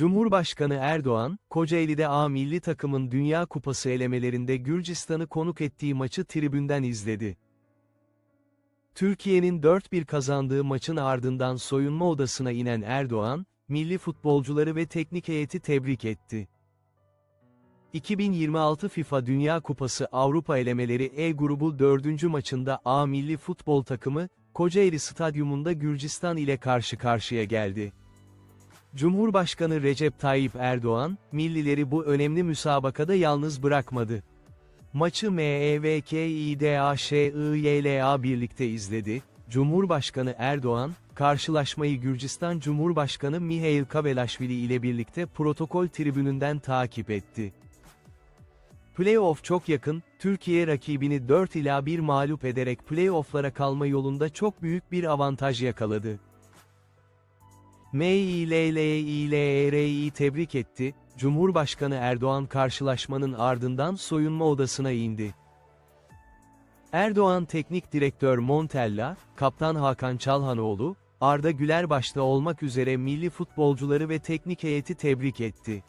Cumhurbaşkanı Erdoğan, Kocaeli'de A milli takımın Dünya Kupası elemelerinde Gürcistan'ı konuk ettiği maçı tribünden izledi. Türkiye'nin 4-1 kazandığı maçın ardından soyunma odasına inen Erdoğan, milli futbolcuları ve teknik heyeti tebrik etti. 2026 FIFA Dünya Kupası Avrupa elemeleri E grubu 4. maçında A milli futbol takımı, Kocaeli Stadyumunda Gürcistan ile karşı karşıya geldi. Cumhurbaşkanı Recep Tayyip Erdoğan, millileri bu önemli müsabakada yalnız bırakmadı. Maçı MEVKİDAŞIYLA birlikte izledi. Cumhurbaşkanı Erdoğan, karşılaşmayı Gürcistan Cumhurbaşkanı Mihail Kavelaşvili ile birlikte protokol tribününden takip etti. Playoff çok yakın, Türkiye rakibini 4 ila 1 mağlup ederek playofflara kalma yolunda çok büyük bir avantaj yakaladı. MİLLİLER'i tebrik etti, Cumhurbaşkanı Erdoğan karşılaşmanın ardından soyunma odasına indi. Erdoğan Teknik Direktör Montella, Kaptan Hakan Çalhanoğlu, Arda Güler başta olmak üzere milli futbolcuları ve teknik heyeti tebrik etti.